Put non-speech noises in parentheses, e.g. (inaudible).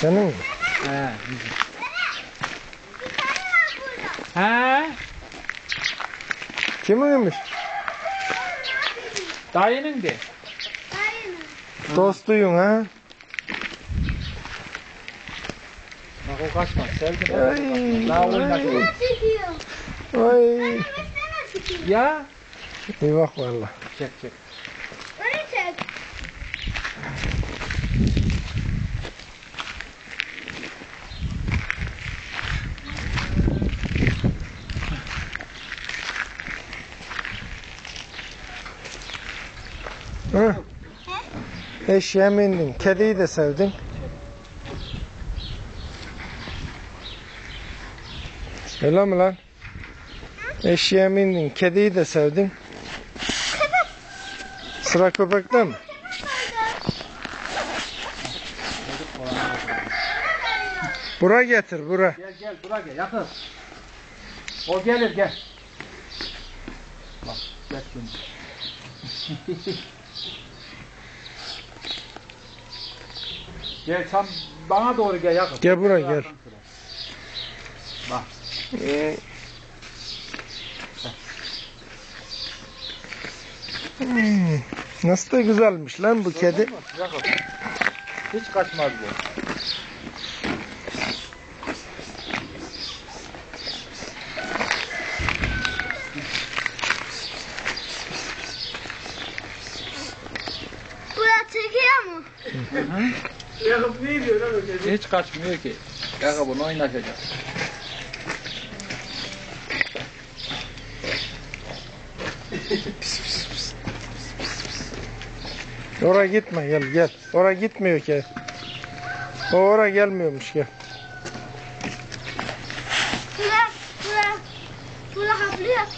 Senin mi? He. He. Kiminmiş? Dayının de. Dostuyun ha? Bak o kaçmaz. Sevdim. Ay, Daha oynatıyor. Çıkıyor. Ay. Ya. İyi bak valla. Çek çek. Öyle çek. Hı? Eşeğe mi? Kediyi de sevdin. Öyle mi lan? Eşeğe mi? Kediyi de sevdin. Sıra köpekte mi? Bura getir bura. Gel gel bura gel yakın. O gelir gel. Bak gel şimdi. (laughs) gel sen bana doğru gel yakın. Gel buraya, gel. Bak. Hmm, Nasıl da güzelmiş lan bu kedi. Gördün? Yakın. Hiç kaçmaz bu. Buraya çekiyor mu? Hiç kaçmıyor ki. Yakın bunu oynatacak. Oraya gitme gel gel. Oraya gitmiyor ki. O oraya gelmiyormuş gel. Bura, bura, bura haplıyor.